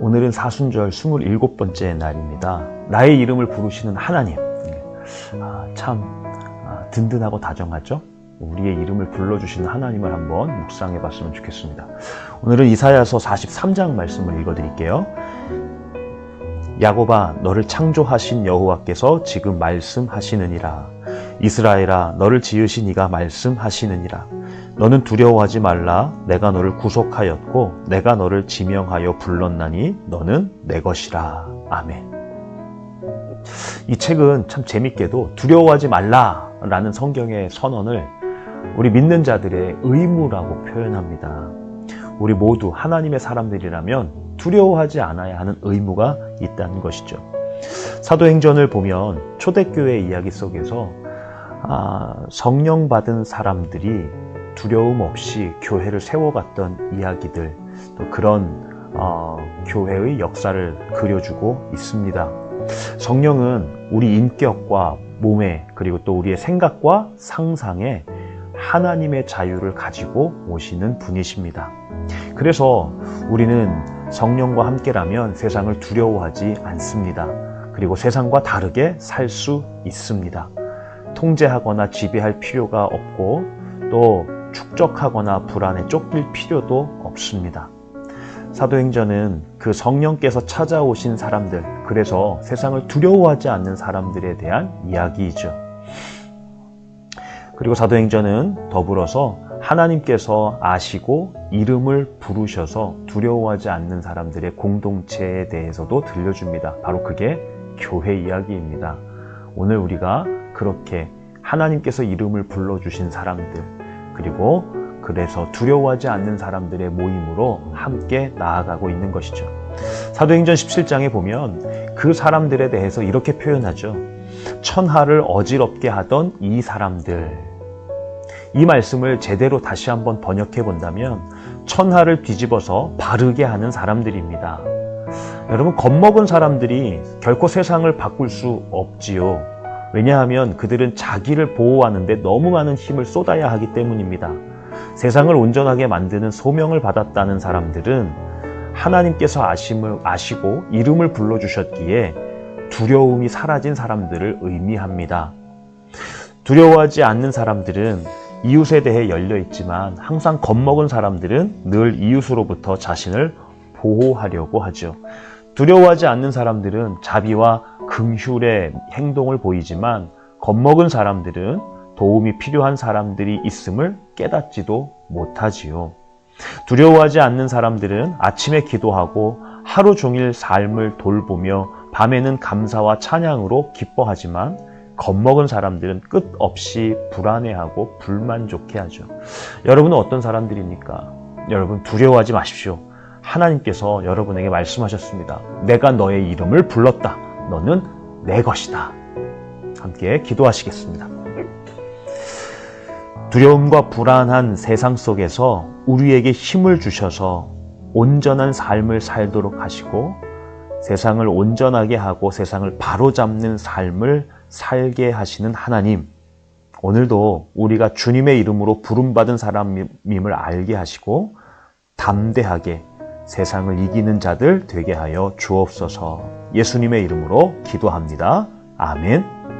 오늘은 사순절 27번째 날입니다. 나의 이름을 부르시는 하나님. 아, 참 아, 든든하고 다정하죠? 우리의 이름을 불러주시는 하나님을 한번 묵상해 봤으면 좋겠습니다. 오늘은 이사야서 43장 말씀을 읽어 드릴게요. 야곱아 너를 창조하신 여호와께서 지금 말씀하시느니라 이스라엘아 너를 지으신 이가 말씀하시느니라 너는 두려워하지 말라. 내가 너를 구속하였고 내가 너를 지명하여 불렀나니 너는 내 것이라. 아멘. 이 책은 참 재밌게도 두려워하지 말라라는 성경의 선언을 우리 믿는 자들의 의무라고 표현합니다. 우리 모두 하나님의 사람들이라면 두려워하지 않아야 하는 의무가 있다는 것이죠. 사도행전을 보면 초대교회 이야기 속에서 아, 성령 받은 사람들이 두려움 없이 교회를 세워갔던 이야기들 또 그런 어, 교회의 역사를 그려주고 있습니다. 성령은 우리 인격과 몸에 그리고 또 우리의 생각과 상상에 하나님의 자유를 가지고 오시는 분이십니다. 그래서 우리는 성령과 함께라면 세상을 두려워하지 않습니다. 그리고 세상과 다르게 살 수 있습니다. 통제하거나 지배할 필요가 없고 또 축적하거나 불안에 쫓길 필요도 없습니다. 사도행전은 그 성령께서 찾아오신 사람들, 그래서 세상을 두려워하지 않는 사람들에 대한 이야기이죠. 그리고 사도행전은 더불어서 하나님께서 아시고 이름을 부르셔서 두려워하지 않는 사람들의 공동체에 대해서도 들려줍니다. 바로 그게 교회 이야기입니다. 오늘 우리가 그렇게 하나님께서 이름을 불러주신 사람들, 그리고 그래서 두려워하지 않는 사람들의 모임으로 함께 나아가고 있는 것이죠. 사도행전 17장에 보면 그 사람들에 대해서 이렇게 표현하죠. 천하를 어지럽게 하던 이 사람들, 이 말씀을 제대로 다시 한번 번역해 본다면 천하를 뒤집어서 바르게 하는 사람들입니다. 여러분, 겁먹은 사람들이 결코 세상을 바꿀 수 없지요. 왜냐하면 그들은 자기를 보호하는데 너무 많은 힘을 쏟아야 하기 때문입니다. 세상을 온전하게 만드는 소명을 받았다는 사람들은 하나님께서 아심을 아시고 이름을 불러주셨기에 두려움이 사라진 사람들을 의미합니다. 두려워하지 않는 사람들은 이웃에 대해 열려 있지만 항상 겁먹은 사람들은 늘 이웃으로부터 자신을 보호하려고 하죠. 두려워하지 않는 사람들은 자비와 긍휼의 행동을 보이지만 겁먹은 사람들은 도움이 필요한 사람들이 있음을 깨닫지도 못하지요. 두려워하지 않는 사람들은 아침에 기도하고 하루 종일 삶을 돌보며 밤에는 감사와 찬양으로 기뻐하지만 겁먹은 사람들은 끝없이 불안해하고 불만족해 하죠. 여러분은 어떤 사람들입니까? 여러분 두려워하지 마십시오. 하나님께서 여러분에게 말씀하셨습니다. 내가 너의 이름을 불렀다. 너는 내 것이다. 함께 기도하시겠습니다. 두려움과 불안한 세상 속에서 우리에게 힘을 주셔서 온전한 삶을 살도록 하시고 세상을 온전하게 하고 세상을 바로잡는 삶을 살게 하시는 하나님, 오늘도 우리가 주님의 이름으로 부름받은 사람임을 알게 하시고 담대하게 세상을 이기는 자들 되게 하여 주옵소서 예수님의 이름으로 기도합니다. 아멘.